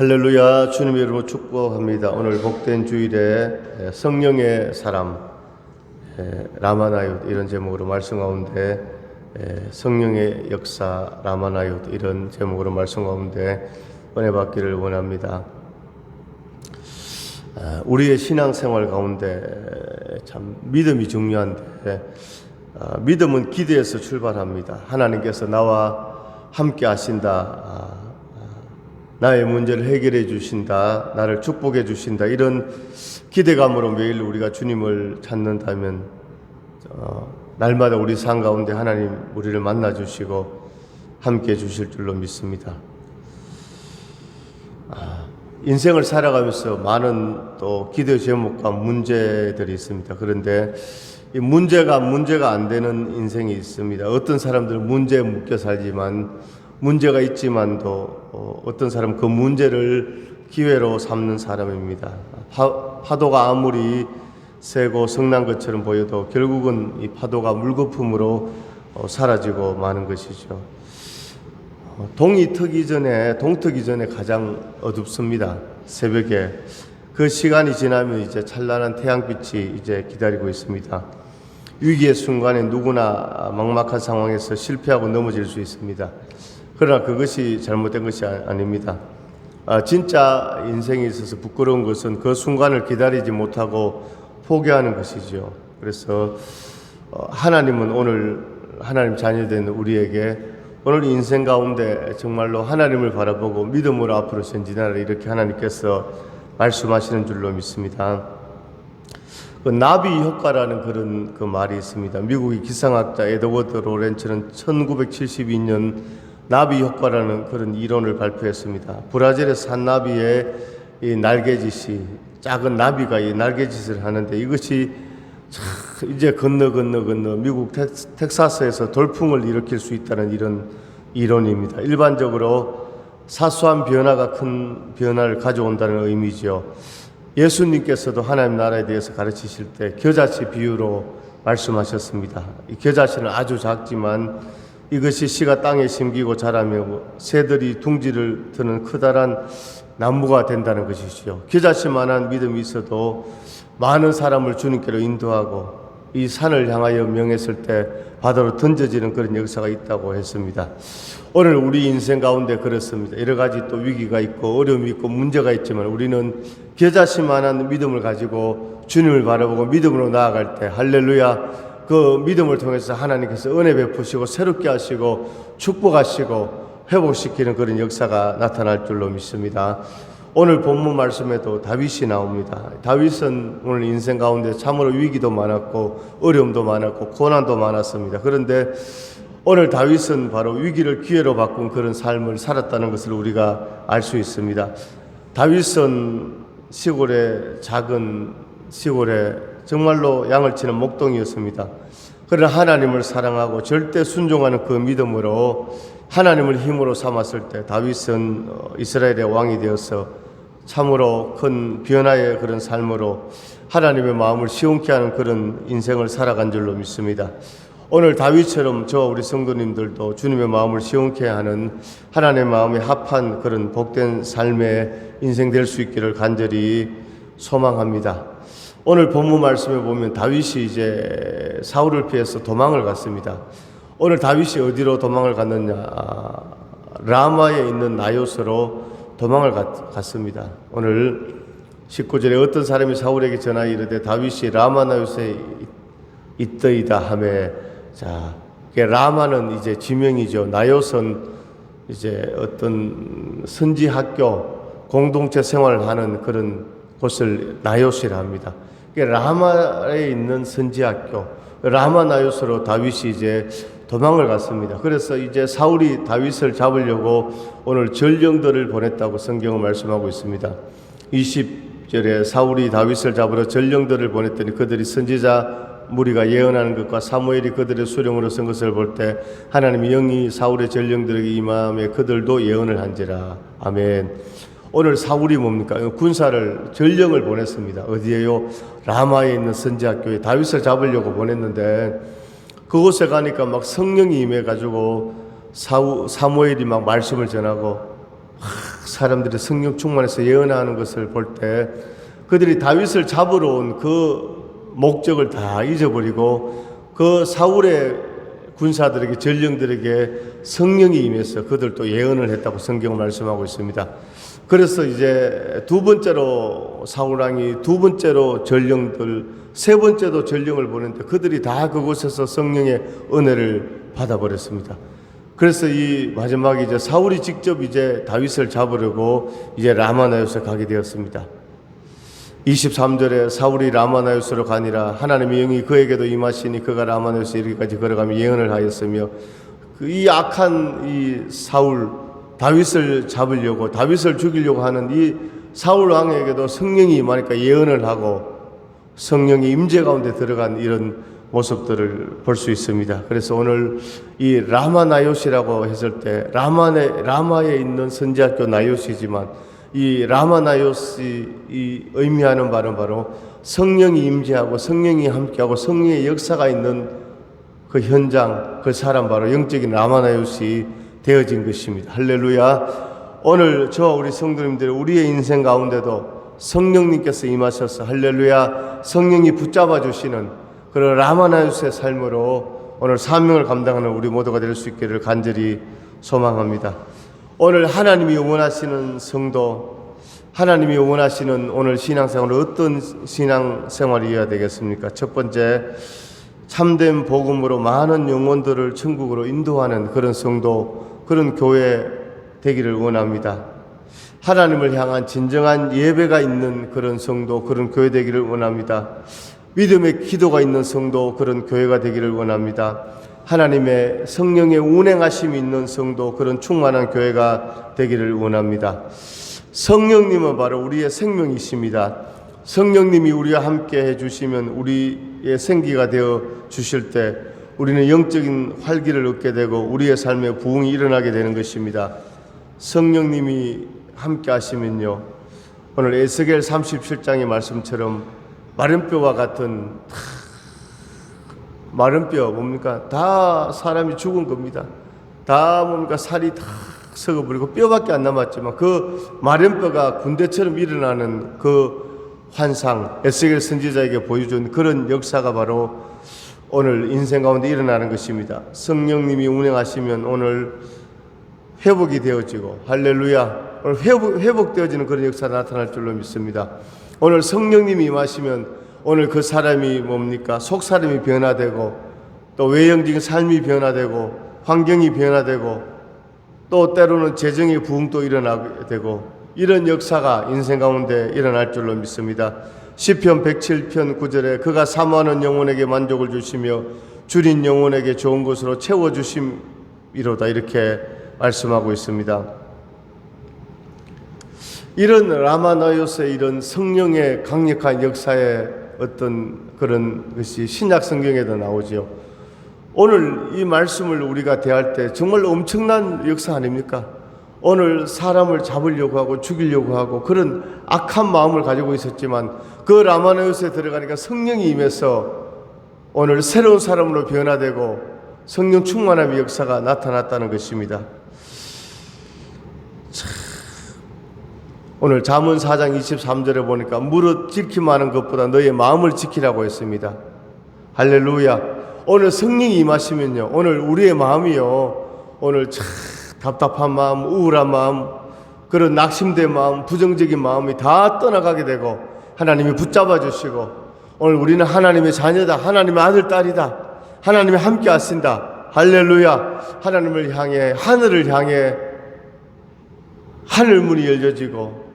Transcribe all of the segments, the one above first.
할렐루야 주님의 이름으로 축복합니다. 오늘 복된 주일에 성령의 사람 에, 라마나윳 이런 제목으로 말씀 가운데 에, 성령의 역사 라마나윳 이런 제목으로 말씀 가운데 은혜 받기를 원합니다. 아, 우리의 신앙생활 가운데 참 믿음이 중요한데 아, 믿음은 기대에서 출발합니다. 하나님께서 나와 함께 하신다. 아, 나의 문제를 해결해 주신다. 나를 축복해 주신다. 이런 기대감으로 매일 우리가 주님을 찾는다면 어, 날마다 우리 삶 가운데 하나님 우리를 만나 주시고 함께 해 주실 줄로 믿습니다. 아, 인생을 살아가면서 많은 또 기대 제목과 문제들이 있습니다. 그런데 이 문제가 문제가 안 되는 인생이 있습니다. 어떤 사람들은 문제에 묶여 살지만 문제가 있지만도 어, 어떤 사람은 그 문제를 기회로 삼는 사람입니다. 파, 파도가 아무리 세고 성난 것처럼 보여도 결국은 이 파도가 물거품으로 어, 사라지고 마는 것이죠. 어, 동이 트기 전에 동 트기 전에 가장 어둡습니다. 새벽에 그 시간이 지나면 이제 찬란한 태양빛이 이제 기다리고 있습니다. 위기의 순간에 누구나 막막한 상황에서 실패하고 넘어질 수 있습니다. 그러나 그것이 잘못된 것이 아- 아닙니다. 아, 진짜 인생에 있어서 부끄러운 것은 그 순간을 기다리지 못하고 포기하는 것이지요. 그래서 어, 하나님은 오늘 하나님 자녀된 우리에게 오늘 인생 가운데 정말로 하나님을 바라보고 믿음으로 앞으로 전진하라 이렇게 하나님께서 말씀하시는 줄로 믿습니다. 그 나비 효과라는 그런 그 말이 있습니다. 미국의 기상학자 에드워드 로렌츠는 1972년 나비 효과라는 그런 이론을 발표했습니다. 브라질의 산나비의 이 날개짓이 작은 나비가 이 날개짓을 하는데 이것이 참 이제 건너 건너 건너 미국 텍, 텍사스에서 돌풍을 일으킬 수 있다는 이런 이론입니다. 일반적으로 사소한 변화가 큰 변화를 가져온다는 의미지요. 예수님께서도 하나님 나라에 대해서 가르치실 때 겨자씨 비유로 말씀하셨습니다. 이 겨자씨는 아주 작지만 이것이 씨가 땅에 심기고 자라며 새들이 둥지를 트는 커다란 나무가 된다는 것이죠. 겨자씨만한 믿음이 있어도 많은 사람을 주님께로 인도하고 이 산을 향하여 명했을 때 바다로 던져지는 그런 역사가 있다고 했습니다. 오늘 우리 인생 가운데 그렇습니다. 여러 가지 또 위기가 있고 어려움이 있고 문제가 있지만 우리는 겨자씨만한 믿음을 가지고 주님을 바라보고 믿음으로 나아갈 때 할렐루야 그 믿음을 통해서 하나님께서 은혜 베푸시고 새롭게 하시고 축복하시고 회복시키는 그런 역사가 나타날 줄로 믿습니다. 오늘 본문 말씀에도 다윗이 나옵니다. 다윗은 오늘 인생 가운데 참으로 위기도 많았고 어려움도 많았고 고난도 많았습니다. 그런데 오늘 다윗은 바로 위기를 기회로 바꾼 그런 삶을 살았다는 것을 우리가 알 수 있습니다. 다윗은 시골의 작은 시골에 정말로 양을 치는 목동이었습니다. 그러나 하나님을 사랑하고 절대 순종하는 그 믿음으로 하나님을 힘으로 삼았을 때 다윗은 어, 이스라엘의 왕이 되어서 참으로 큰 변화의 그런 삶으로 하나님의 마음을 시원케 하는 그런 인생을 살아간 줄로 믿습니다. 오늘 다윗처럼 저 우리 성도님들도 주님의 마음을 시원케 하는 하나님의 마음에 합한 그런 복된 삶의 인생 될 수 있기를 간절히 소망합니다. 오늘 본문 말씀에 보면 다윗이 이제 사울을 피해서 도망을 갔습니다. 오늘 다윗이 어디로 도망을 갔느냐? 아, 라마에 있는 나요스로 도망을 갔, 갔습니다. 오늘 19절에 어떤 사람이 사울에게 전하 이르되 다윗이 라마 나요스에 있더이다 하매 자, 라마는 이제 지명이죠. 나요스는 이제 어떤 선지 학교 공동체 생활을 하는 그런 곳을 나요스라 합니다. 라마에 있는 선지 학교 라마 나요스로 다윗이 이제 도망을 갔습니다. 그래서 이제 사울이 다윗을 잡으려고 오늘 전령들을 보냈다고 성경은 말씀하고 있습니다. 20절에 사울이 다윗을 잡으러 전령들을 보냈더니 그들이 선지자 무리가 예언하는 것과 사무엘이 그들의 수령으로 쓴 것을 볼 때 하나님이 영이 사울의 전령들에게 임함에 그들도 예언을 한지라. 아멘. 오늘 사울이 뭡니까? 군사를 전령을 보냈습니다. 어디에요? 라마에 있는 선지학교에 다윗을 잡으려고 보냈는데 그곳에 가니까 막 성령이 임해 가지고 사무엘이 막 말씀을 전하고 사람들이 성령 충만해서 예언하는 것을 볼 때 그들이 다윗을 잡으러 온 그 목적을 다 잊어버리고 그 사울의 군사들에게 전령들에게 성령이 임해서 그들도 예언을 했다고 성경은 말씀하고 있습니다. 그래서 이제 두 번째로 사울 왕이 두 번째로 전령들 세 번째도 전령을 보냈는데 그들이 다 그곳에서 성령의 은혜를 받아버렸습니다. 그래서 이 마지막에 이제 사울이 직접 이제 다윗을 잡으려고 이제 라마나요스에 가게 되었습니다. 23절에 사울이 라마나요스로 가니라 하나님의 영이 그에게도 임하시니 그가 라마나요스 이르기까지 걸어가며 예언을 하였으며 그이 악한 이 사울 다윗을 잡으려고 다윗을 죽이려고 하는 이 사울 왕에게도 성령이 임하니까 예언을 하고 성령이 임재 가운데 들어간 이런 모습들을 볼 수 있습니다. 그래서 오늘 이 라마 나요시라고 했을 때 라마네 라마에 있는 선지학교 나요시지만 이 라마 나요시 이 의미하는 바는 바로 성령이 임재하고 성령이 함께하고 성령의 역사가 있는 그 현장 그 사람 바로 영적인 라마 나요시 되어진 것입니다. 할렐루야. 오늘 저와 우리 성도님들 우리의 인생 가운데도 성령님께서 임하셔서 할렐루야 성령이 붙잡아 주시는 그런 라마나유스의 삶으로 오늘 사명을 감당하는 우리 모두가 될 수 있기를 간절히 소망합니다. 오늘 하나님이 원하시는 성도, 하나님이 원하시는 오늘 신앙생활은 어떤 신앙생활이어야 되겠습니까? 첫 번째, 참된 복음으로 많은 영혼들을 천국으로 인도하는 그런 성도, 그런 교회 되기를 원합니다. 하나님을 향한 진정한 예배가 있는 그런 성도, 그런 교회 되기를 원합니다. 믿음의 기도가 있는 성도, 그런 교회가 되기를 원합니다. 하나님의 성령의 운행하심이 있는 성도, 그런 충만한 교회가 되기를 원합니다. 성령님은 바로 우리의 생명이십니다. 성령님이 우리와 함께 해주시면 우리 의 생기가 되어 주실 때 우리는 영적인 활기를 얻게 되고 우리의 삶에 부흥이 일어나게 되는 것입니다. 성령님이 함께 하시면요. 오늘 에스겔 37장의 말씀처럼 마른 뼈와 같은 마른 뼈 뭡니까? 다 사람이 죽은 겁니다. 다 뭡니까? 살이 다 썩어버리고 뼈밖에 안 남았지만 그 마른 뼈가 군대처럼 일어나는 그 환상 에스겔 선지자에게 보여준 그런 역사가 바로 오늘 인생 가운데 일어나는 것입니다. 성령님이 운행하시면 오늘 회복이 되어지고 할렐루야 오늘 회복, 회복되어지는 그런 역사가 나타날 줄로 믿습니다. 오늘 성령님이 임하시면 오늘 그 사람이 뭡니까 속 사람이 변화되고 또 외형적인 삶이 변화되고 환경이 변화되고 또 때로는 재정의 부흥도 일어나게 되고 이런 역사가 인생 가운데 일어날 줄로 믿습니다. 시편 107편 9절에 그가 사모하는 영혼에게 만족을 주시며 줄인 영혼에게 좋은 것으로 채워 주심이로다 이렇게 말씀하고 있습니다. 이런 라마나요스의 이런 성령의 강력한 역사의 어떤 그런 것이 신약 성경에도 나오지요. 오늘 이 말씀을 우리가 대할 때 정말 엄청난 역사 아닙니까? 오늘 사람을 잡으려고 하고 죽이려고 하고 그런 악한 마음을 가지고 있었지만 그 라마나요스에 들어가니까 성령이 임해서 오늘 새로운 사람으로 변화되고 성령 충만함의 역사가 나타났다는 것입니다. 오늘 잠언 4장 23절에 보니까 무릇 지킴하는 것보다 너의 마음을 지키라고 했습니다. 할렐루야. 오늘 성령이 임하시면요. 오늘 우리의 마음이요. 오늘 참 답답한 마음, 우울한 마음, 그런 낙심된 마음, 부정적인 마음이 다 떠나가게 되고 하나님이 붙잡아 주시고 오늘 우리는 하나님의 자녀다. 하나님의 아들, 딸이다. 하나님이 함께 하신다. 할렐루야. 하나님을 향해, 하늘을 향해 하늘 문이 열려지고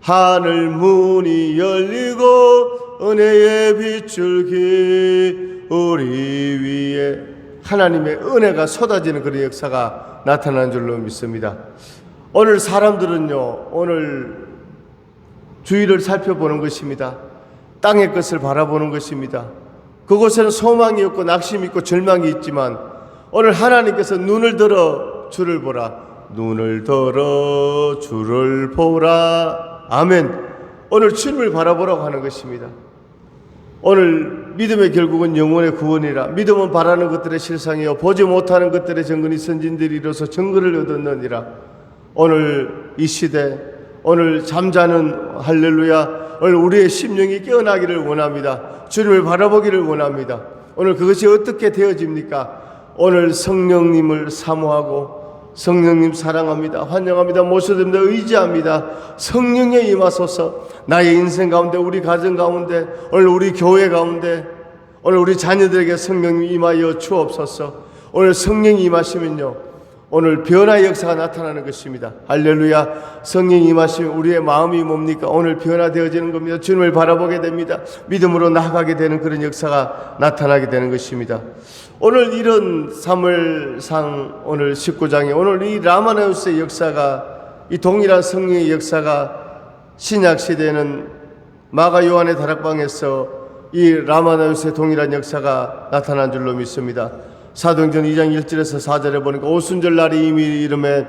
하늘 문이 열리고 은혜의 빛줄기 우리 위에 하나님의 은혜가 쏟아지는 그런 역사가 나타나는 줄로 믿습니다. 오늘 사람들은요, 오늘 주위를 살펴보는 것입니다. 땅의 것을 바라보는 것입니다. 그곳에는 소망이 없고 낙심이 있고 절망이 있지만 오늘 하나님께서 눈을 들어 주를 보라. 눈을 들어 주를 보라. 아멘. 오늘 주님을 바라보라고 하는 것입니다. 오늘 믿음의 결국은 영혼의 구원이라 믿음은 바라는 것들의 실상이요 보지 못하는 것들의 정근이 선진들이 이로써 정근을 얻었느니라 오늘 이 시대 오늘 잠자는 할렐루야 오늘 우리의 심령이 깨어나기를 원합니다. 주님을 바라보기를 원합니다. 오늘 그것이 어떻게 되어집니까? 오늘 성령님을 사모하고 성령님 사랑합니다. 환영합니다. 모셔듭니다. 의지합니다. 성령에 임하소서 나의 인생 가운데 우리 가정 가운데 오늘 우리 교회 가운데 오늘 우리 자녀들에게 성령님 임하여 주옵소서. 오늘 성령이 임하시면요. 오늘 변화의 역사가 나타나는 것입니다. 할렐루야. 성령이 임하시면 우리의 마음이 뭡니까? 오늘 변화되어지는 겁니다. 주님을 바라보게 됩니다. 믿음으로 나아가게 되는 그런 역사가 나타나게 되는 것입니다. 오늘 이런 3월상 오늘 19장에 오늘 이 라마나우스의 역사가 이 동일한 성령의 역사가 신약 시대에는 마가 요한의 다락방에서 이 라마나우스의 동일한 역사가 나타난 줄로 믿습니다. 사도행전 2장 1절에서 4절에 보니까 오순절 날이 이미 이름에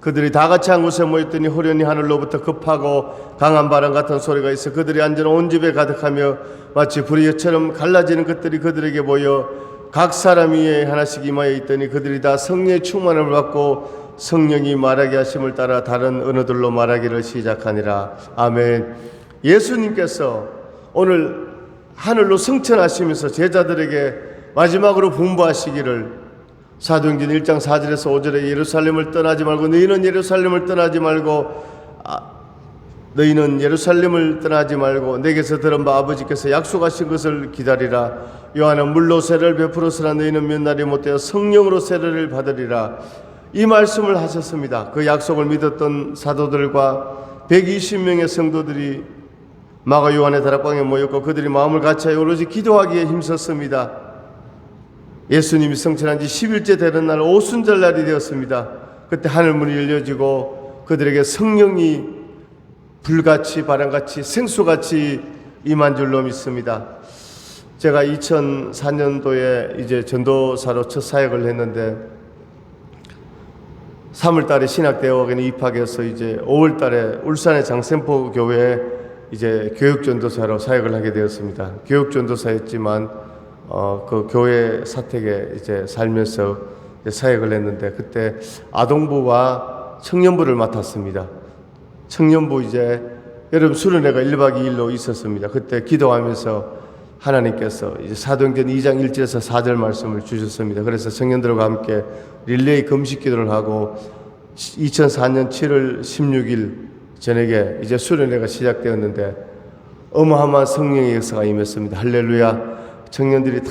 그들이 다 같이 한 곳에 모였더니 호련히 하늘로부터 급하고 강한 바람 같은 소리가 있어 그들이 앉은 온 집에 가득하며 마치 불의처럼 갈라지는 것들이 그들에게 보여 각 사람 위에 하나씩 임하여 있더니 그들이 다 성령의 충만을 받고 성령이 말하게 하심을 따라 다른 언어들로 말하기를 시작하니라. 아멘. 예수님께서 오늘 하늘로 승천하시면서 제자들에게 마지막으로 분부하시기를 사도행전 1장 4절에서 5절에 예루살렘을 떠나지 말고 너희는 예루살렘을 떠나지 말고 아, 너희는 예루살렘을 떠나지 말고 내게서 들은 바 아버지께서 약속하신 것을 기다리라. 요한은 물로 세례를 베풀었으나 너희는 몇 날이 못되어 성령으로 세례를 받으리라. 이 말씀을 하셨습니다. 그 약속을 믿었던 사도들과 120명의 성도들이 마가 요한의 다락방에 모였고 그들이 마음을 같이하여 오로지 기도하기에 힘썼습니다. 예수님이 성천한 지 10일째 되는 날 오순절 날이 되었습니다. 그때 하늘문이 열려지고 그들에게 성령이 불같이 바람같이 생수같이 임한 줄로 믿습니다. 제가 2004년도에 이제 전도사로 첫 사역을 했는데 3월 달에 신학대학원에 입학해서 이제 5월 달에 울산의 장센포 교회에 이제 교육 전도사로 사역을 하게 되었습니다. 교육 전도사였지만 어, 그 교회 사택에 이제 살면서 이제 사역을 했는데 그때 아동부와 청년부를 맡았습니다. 청년부 이제 여러분 수련회가 1박 2일로 있었습니다. 그때 기도하면서 하나님께서 이제 사도행전 2장 1절에서 4절 말씀을 주셨습니다. 그래서 청년들과 함께 릴레이 금식 기도를 하고 2004년 7월 16일 저녁에 이제 수련회가 시작되었는데 어마어마한 성령의 역사가 임했습니다. 할렐루야. 청년들이 다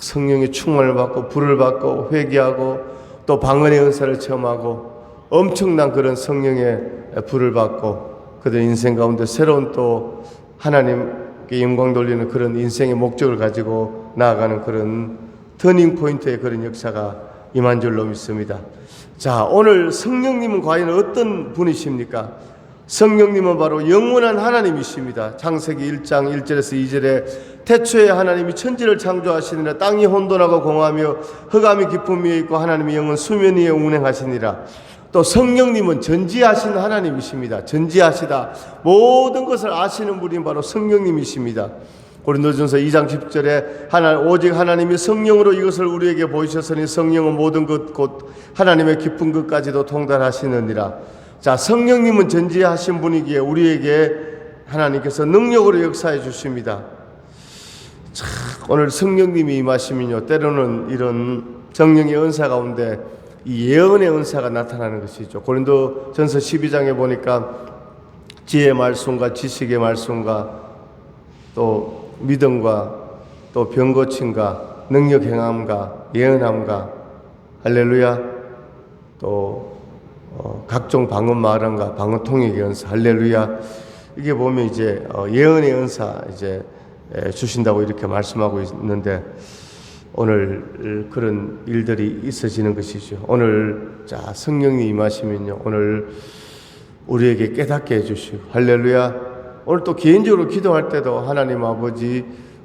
성령의 충만을 받고 불을 받고 회개하고 또 방언의 은사를 체험하고 엄청난 그런 성령의 불을 받고 그들 인생 가운데 새로운 또 하나님께 영광 돌리는 그런 인생의 목적을 가지고 나아가는 그런 터닝 포인트의 그런 역사가 임한 줄로 믿습니다. 자, 오늘 성령님은 과연 어떤 분이십니까? 성령님은 바로 영원한 하나님이십니다. 창세기 1장 1절에서 2절에 태초에 하나님이 천지를 창조하시니라 땅이 혼돈하고 공하며 흑암이 깊음 위에 있고 하나님의 영은 수면 위에 운행하시니라. 또 성령님은 전지하신 하나님이십니다. 전지하시다. 모든 것을 아시는 분이 바로 성령님이십니다. 고린도전서 2장 10절에 하나 오직 하나님이 성령으로 이것을 우리에게 보이셨으니 성령은 모든 것 곧 하나님의 깊은 것까지도 통달하시느니라. 자, 성령님은 전지하신 분이기에 우리에게 하나님께서 능력으로 역사해 주십니다. 자, 오늘 성령님이 임하시면요, 때로는 이런 정령의 은사 가운데 이 예언의 은사가 나타나는 것이죠. 고린도 전서 12장에 보니까 지혜의 말씀과 지식의 말씀과 또 믿음과 또 병고침과 능력 행함과 예언함과 할렐루야 또 어, 각종 방언 말함과 방언 통역의 은사 할렐루야 이게 보면 이제 어, 예언의 은사 이제 에, 주신다고 이렇게 말씀하고 있는데 오늘 그런 일들이 있어지는 것이죠. 오늘 자 성령이 임하시면요 오늘 우리에게 깨닫게 해주시고 할렐루야 오늘 또 개인적으로 기도할 때도 하나님 아버지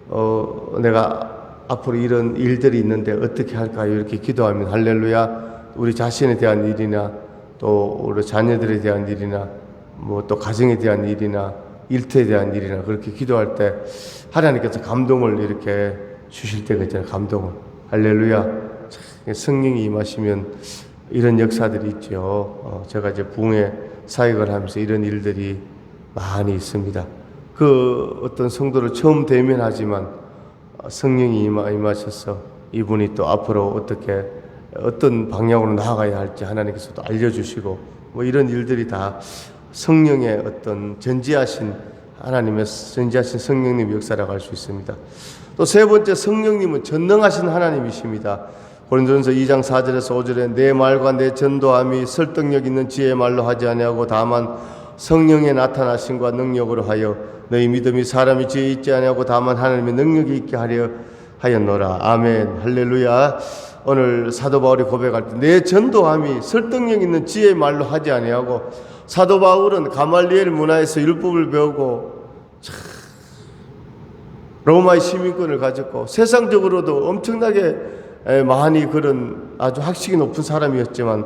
어, 내가 앞으로 이런 일들이 있는데 어떻게 할까요? 이렇게 기도하면 할렐루야 우리 자신에 대한 일이나 또 우리 자녀들에 대한 일이나 뭐 또 가정에 대한 일이나 일터에 대한 일이나 그렇게 기도할 때 하나님께서 감동을 이렇게 주실 때가 있잖아요. 감동을 할렐루야 성령이 임하시면 이런 역사들이 있죠. 어, 제가 이제 부흥회 사역을 하면서 이런 일들이 많이 있습니다. 그 어떤 성도를 처음 대면하지만 어, 성령이 임하, 임하셔서 이분이 또 앞으로 어떻게 어떤 방향으로 나아가야 할지 하나님께서 또 알려주시고 뭐 이런 일들이 다 성령의 어떤 전지하신 하나님의 전지하신 성령님 역사라고 할 수 있습니다. 또 세 번째 성령님은 전능하신 하나님이십니다. 고린도전서 2장 4절에서 5절에 내 말과 내 전도함이 설득력 있는 지혜의 말로 하지 아니하고 다만 성령의 나타나심과 능력으로 하여 너희 믿음이 사람이 지혜 있지 아니하고 다만 하나님의 능력이 있게 하려 하였노라. 아멘. 할렐루야. 오늘 사도 바울이 고백할 때 내 전도함이 설득력 있는 지혜의 말로 하지 아니하고 사도 바울은 가말리엘 문화에서 율법을 배우고 참 로마의 시민권을 가졌고 세상적으로도 엄청나게 에, 많이 그런 아주 학식이 높은 사람이었지만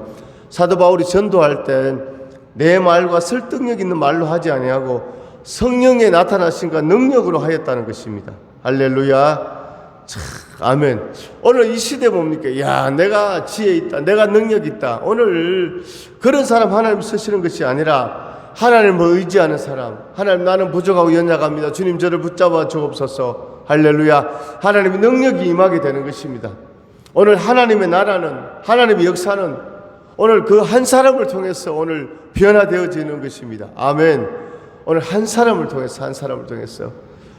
사도 바울이 전도할 때내 말과 설득력 있는 말로 하지 아니하고 성령의 나타나심과 능력으로 하였다는 것입니다. 할렐루야. 참, 아멘. 오늘 이 시대 뭡니까? 야, 내가 지혜 있다. 내가 능력 있다. 오늘 그런 사람 하나님 쓰시는 것이 아니라 하나님을 의지하는 사람. 하나님 나는 부족하고 연약합니다. 주님 저를 붙잡아 주옵소서. 할렐루야. 하나님의 능력이 임하게 되는 것입니다. 오늘 하나님의 나라는 하나님의 역사는 오늘 그 한 사람을 통해서 오늘 변화되어지는 것입니다. 아멘. 오늘 한 사람을 통해서 한 사람을 통해서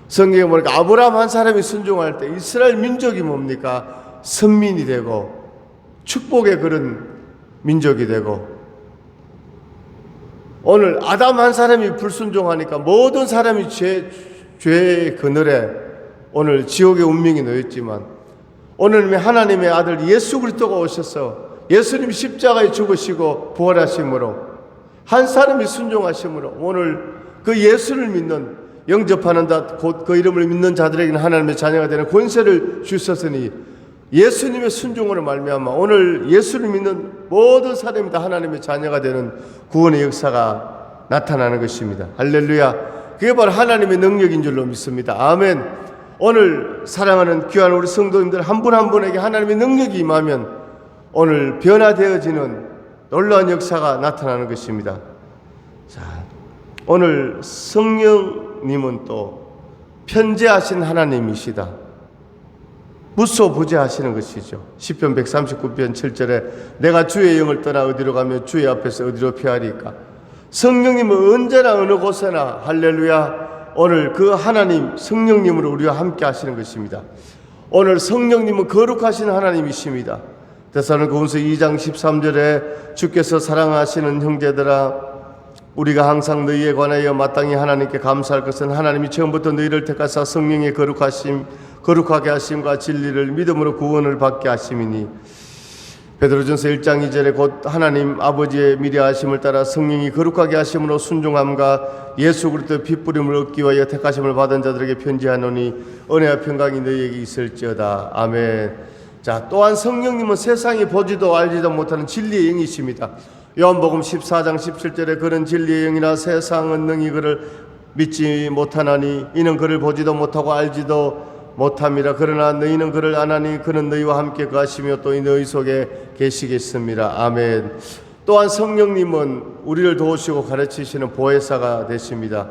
성경에 보니까 아브라함 한 사람이 순종할 때 이스라엘 민족이 뭡니까? 선민이 되고 축복의 그런 민족이 되고 오늘 아담 한 사람이 불순종하니까 모든 사람이 죄, 죄의 그늘에 오늘 지옥의 운명이 놓였지만 오늘 하나님의 아들 예수 그리스도가 오셔서 예수님 십자가에 죽으시고 부활하심으로 한 사람이 순종하심으로 오늘 그 예수를 믿는 영접하는 자 곧 그 이름을 믿는 자들에게는 하나님의 자녀가 되는 권세를 주셨으니 예수님의 순종으로 말미암아 오늘 예수를 믿는 모든 사람이 다 하나님의 자녀가 되는 구원의 역사가 나타나는 것입니다. 할렐루야. 그게 바로 하나님의 능력인 줄로 믿습니다. 아멘. 오늘 사랑하는 귀한 우리 성도님들 한 분한 분에게 하나님의 능력이 임하면 오늘 변화되어지는 놀라운 역사가 나타나는 것입니다. 자, 오늘 성령님은 또 편재하신 하나님이시다. 무소 부재하시는 것이죠. 시편 139편 7절에 내가 주의 영을 떠나 어디로 가며 주의 앞에서 어디로 피하리까? 성령님은 언제나 어느 곳에나 할렐루야 오늘 그 하나님 성령님으로 우리와 함께 하시는 것입니다. 오늘 성령님은 거룩하신 하나님이십니다. 데살로니가후서 2장 13절에 주께서 사랑하시는 형제들아 우리가 항상 너희에 관하여 마땅히 하나님께 감사할 것은 하나님이 처음부터 너희를 택하사 성령의 거룩하심 거룩하게 하심과 진리를 믿음으로 구원을 받게 하심이니 베드로전서 1장 2절에 곧 하나님 아버지의 미리 하심을 따라 성령이 거룩하게 하심으로 순종함과 예수 그리스도의 핏부림을 얻기 위하여 택하심을 받은 자들에게 편지하노니 은혜와 평강이 너희에게 있을지어다 아멘. 자, 또한 성령님은 세상이 보지도 알지도 못하는 진리의 영이십니다. 요한복음 14장 17절에 그런 진리의 영이라 세상은 능히 그를 믿지 못하나니 이는 그를 보지도 못하고 알지도 못함이라 그러나 너희는 그를 아나니 그는 너희와 함께 가시며 또 너희 속에 계시겠습니다. 아멘. 또한 성령님은 우리를 도우시고 가르치시는 보혜사가 되십니다.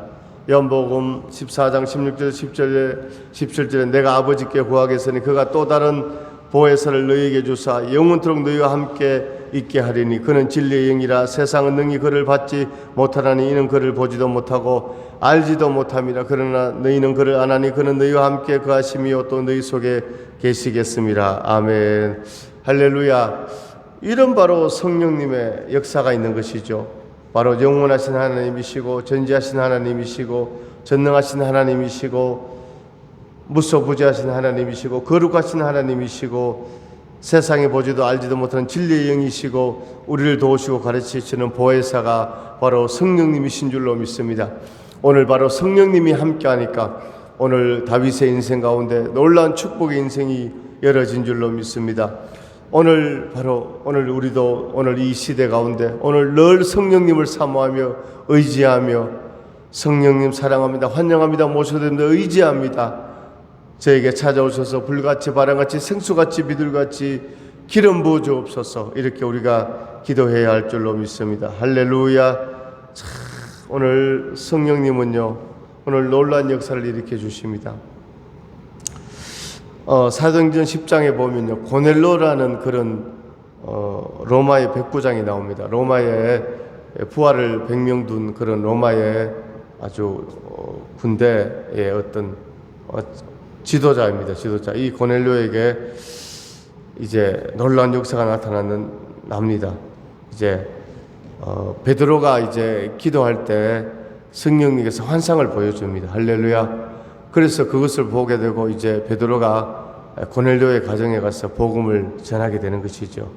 연복음 14장 16절 10절에 17절에 내가 아버지께 구하겠으니 그가 또 다른 보혜사를 너희에게 주사 영원토록 너희와 함께 있게 하리니 그는 진리의 영이라 세상은 능히 그를 받지 못하나니 이는 그를 보지도 못하고 알지도 못함이라. 그러나 너희는 그를 아나니 그는 너희와 함께 거하시며 또 너희 속에 계시겠습니다. 아멘. 할렐루야. 이런 바로 성령님의 역사가 있는 것이죠. 바로 영원하신 하나님이시고 전지하신 하나님이시고 전능하신 하나님이시고 무소부지하신 하나님이시고 거룩하신 하나님이시고 세상에 보지도 알지도 못하는 진리의 영이시고 우리를 도우시고 가르치시는 보혜사가 바로 성령님이신 줄로 믿습니다. 오늘 바로 성령님이 함께하니까 오늘 다윗의 인생 가운데 놀라운 축복의 인생이 열어진 줄로 믿습니다. 오늘 바로 오늘 우리도 오늘 이 시대 가운데 오늘 늘 성령님을 사모하며 의지하며 성령님 사랑합니다. 환영합니다. 모셔드립니다. 의지합니다. 저에게 찾아오셔서 불같이 바람같이 생수같이 비둘같이 기름 부어 주옵소서 이렇게 우리가 기도해야 할 줄로 믿습니다. 할렐루야. 참, 오늘 성령님은요 오늘 놀란 역사를 일으켜 주십니다. 어, 사도행전 10장에 보면요 고넬로라는 그런 어, 로마의 백부장이 나옵니다. 로마의 부하를 100명 둔 그런 로마의 아주 어, 군대의 어떤 어, 지도자입니다. 지도자. 이 고넬료에게 이제 놀라운 역사가 나타나는 납니다. 이제 어, 베드로가 이제 기도할 때 성령님께서 환상을 보여줍니다. 할렐루야. 그래서 그것을 보게 되고 이제 베드로가 고넬료의 가정에 가서 복음을 전하게 되는 것이죠.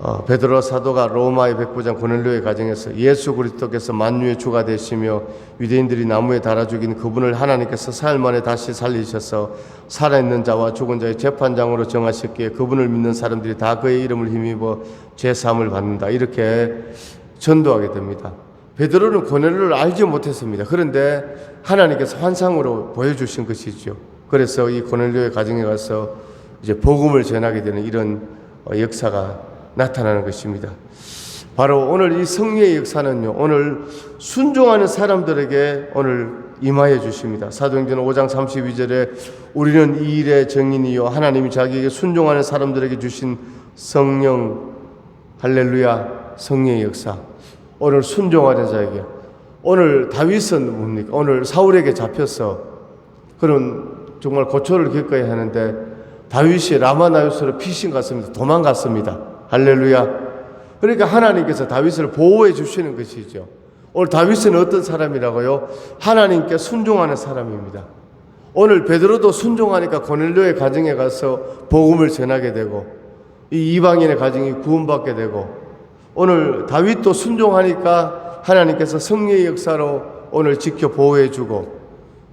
어, 베드로 사도가 로마의 백부장 고넬료의 가정에서 예수 그리스도께서 만유의 주가 되시며 유대인들이 나무에 달아 죽인 그분을 하나님께서 사흘 만에 다시 살리셔서 살아있는 자와 죽은 자의 재판장으로 정하셨기에 그분을 믿는 사람들이 다 그의 이름을 힘입어 죄 사함을 받는다 이렇게 전도하게 됩니다. 베드로는 고넬료를 알지 못했습니다. 그런데 하나님께서 환상으로 보여주신 것이죠. 그래서 이 고넬료의 가정에 가서 이제 복음을 전하게 되는 이런 어, 역사가 나타나는 것입니다. 바로 오늘 이 성령의 역사는요, 오늘 순종하는 사람들에게 오늘 임하여 주십니다. 사도행전 5장 32절에 우리는 이 일의 정인이요 하나님이 자기에게 순종하는 사람들에게 주신 성령 할렐루야 성령의 역사. 오늘 순종하는 자에게 오늘 다윗은 뭡니까? 오늘 사울에게 잡혀서 그런 정말 고초를 겪어야 하는데 다윗이 라마나요스로 피신 갔습니다. 도망갔습니다. 할렐루야. 그러니까 하나님께서 다윗을 보호해 주시는 것이죠. 오늘 다윗은 어떤 사람이라고요? 하나님께 순종하는 사람입니다. 오늘 베드로도 순종하니까 고넬료의 가정에 가서 복음을 전하게 되고 이 이방인의 가정이 구원받게 되고 오늘 다윗도 순종하니까 하나님께서 성령의 역사로 오늘 지켜 보호해 주고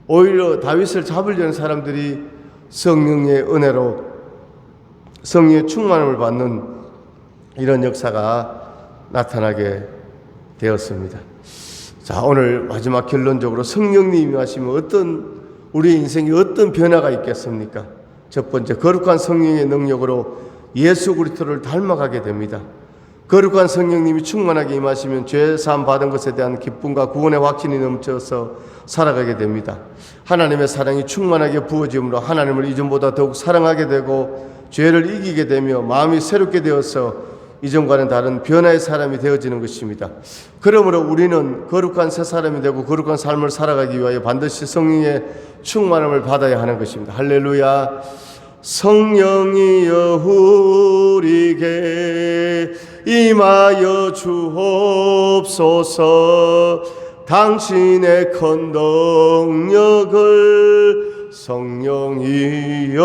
오히려 다윗을 잡으려는 사람들이 성령의 은혜로 성령의 충만함을 받는 이런 역사가 나타나게 되었습니다. 자, 오늘 마지막 결론적으로 성령님이 하시면 어떤 우리 인생에 어떤 변화가 있겠습니까? 첫 번째 거룩한 성령의 능력으로 예수 그리스도를 닮아가게 됩니다. 거룩한 성령님이 충만하게 임하시면 죄 사함 받은 것에 대한 기쁨과 구원의 확신이 넘쳐서 살아가게 됩니다. 하나님의 사랑이 충만하게 부어짐으로 하나님을 이전보다 더욱 사랑하게 되고 죄를 이기게 되며 마음이 새롭게 되어서 이전과는 다른 변화의 사람이 되어지는 것입니다. 그러므로 우리는 거룩한 새 사람이 되고 거룩한 삶을 살아가기 위하여 반드시 성령의 충만함을 받아야 하는 것입니다. 할렐루야. 성령이여 우리에게 임하여 주옵소서 당신의 큰 능력을 성령이여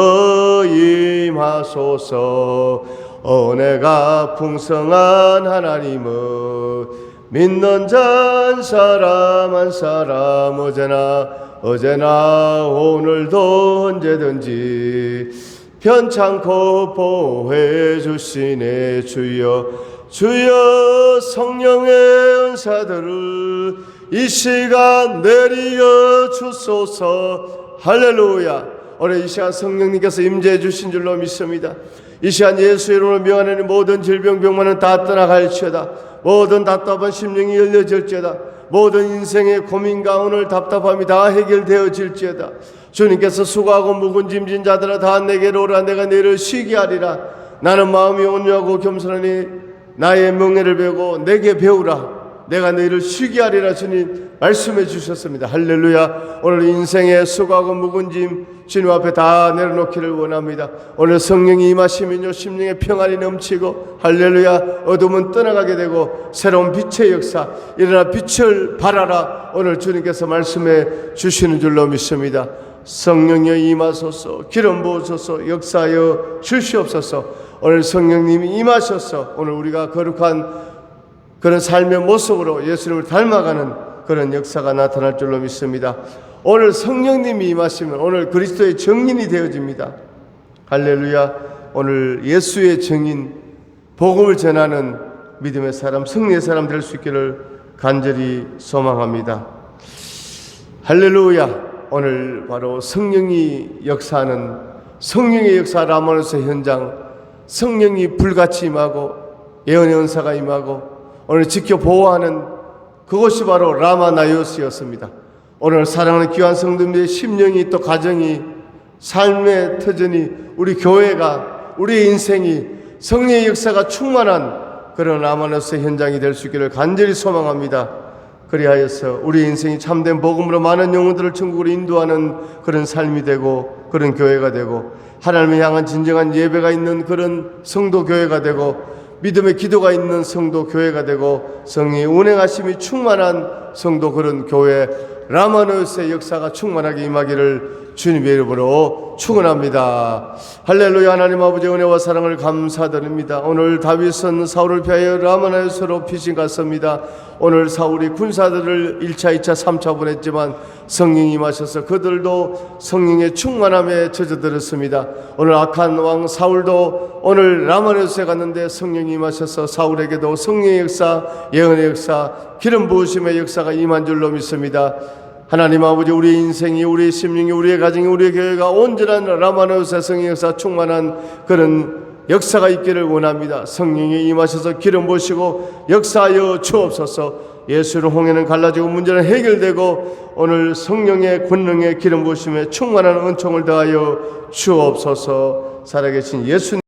임하소서 은혜가 풍성한 하나님은 믿는 자한 사람 한 사람 어제나 어제나 오늘도 언제든지 편찮고 보호해 주시네 주여. 주여 성령의 은사들을 이 시간 내리어 주소서. 할렐루야. 오늘 이 시간 성령님께서 임재해 주신 줄로 믿습니다 이 시간 예수 이름으로 명하는 모든 질병 병만은 다 떠나갈지어다. 모든 답답한 심령이 열려질지어다. 모든 인생의 고민과 오늘 답답함이 다 해결되어질지어다. 주님께서 수고하고 묵은 짐진 자들아 다 내게로 오라. 내가 너를 쉬게 하리라. 나는 마음이 온유하고 겸손하니 나의 명예를 배우고 내게 배우라 내가 너희를 쉬게 하리라 주님 말씀해 주셨습니다. 할렐루야. 오늘 인생의 수고하고 묵은 짐 주님 앞에 다 내려놓기를 원합니다. 오늘 성령이 임하시면요 심령의 평안이 넘치고 할렐루야. 어둠은 떠나가게 되고 새로운 빛의 역사 일어나 빛을 발하라 오늘 주님께서 말씀해 주시는 줄로 믿습니다. 성령여 임하소서 기름 부으소서 역사여 주시옵소서. 오늘 성령님이 임하셔서 오늘 우리가 거룩한 그런 삶의 모습으로 예수님을 닮아가는 그런 역사가 나타날 줄로 믿습니다. 오늘 성령님이 임하시면 오늘 그리스도의 정인이 되어집니다. 할렐루야. 오늘 예수의 정인, 복음을 전하는 믿음의 사람, 승리의 사람 될 수 있기를 간절히 소망합니다. 할렐루야. 오늘 바로 성령이 역사하는 성령의 역사 라모노스 현장 성령이 불같이 임하고 예언의 은사가 임하고 오늘 지켜 보호하는 그것이 바로 라마나요스였습니다. 오늘 사랑하는 귀한 성도님들의 심령이 또 가정이 삶의 터전이 우리 교회가 우리 인생이 성령의 역사가 충만한 그런 라마노스 현장이 될 수 있기를 간절히 소망합니다. 그리하여서 우리 인생이 참된 복음으로 많은 영혼들을 천국으로 인도하는 그런 삶이 되고 그런 교회가 되고 하나님을 향한 진정한 예배가 있는 그런 성도 교회가 되고 믿음의 기도가 있는 성도 교회가 되고 성령의 운행하심이 충만한 성도 그런 교회 라마노스의 역사가 충만하게 임하기를 주님의 이름으로 축원합니다. 할렐루야 하나님 아버지 은혜와 사랑을 감사드립니다. 오늘 다윗은 사울을 피하여 라마노스로 피신 갔습니다. 오늘 사울이 군사들을 1차, 2차, 3차 보냈지만 성령이 임하셔서 그들도 성령의 충만함에 젖어들었습니다. 오늘 악한 왕 사울도 오늘 라마노스에 갔는데 성령이 임하셔서 사울에게도 성령의 역사, 예언의 역사, 기름 부으심의 역사가 임한 줄로 믿습니다. 하나님 아버지 우리 인생이 우리 심령이 우리의 가정이 우리의 교회가 온전한 라마노스 성의 역사 충만한 그런 역사가 있기를 원합니다. 성령이 임하셔서 기름 부으시고 역사하여 주옵소서. 예수를 홍해는 갈라지고 문제는 해결되고 오늘 성령의 권능의 기름 부으심에 충만한 은총을 더하여 주옵소서. 살아계신 예수님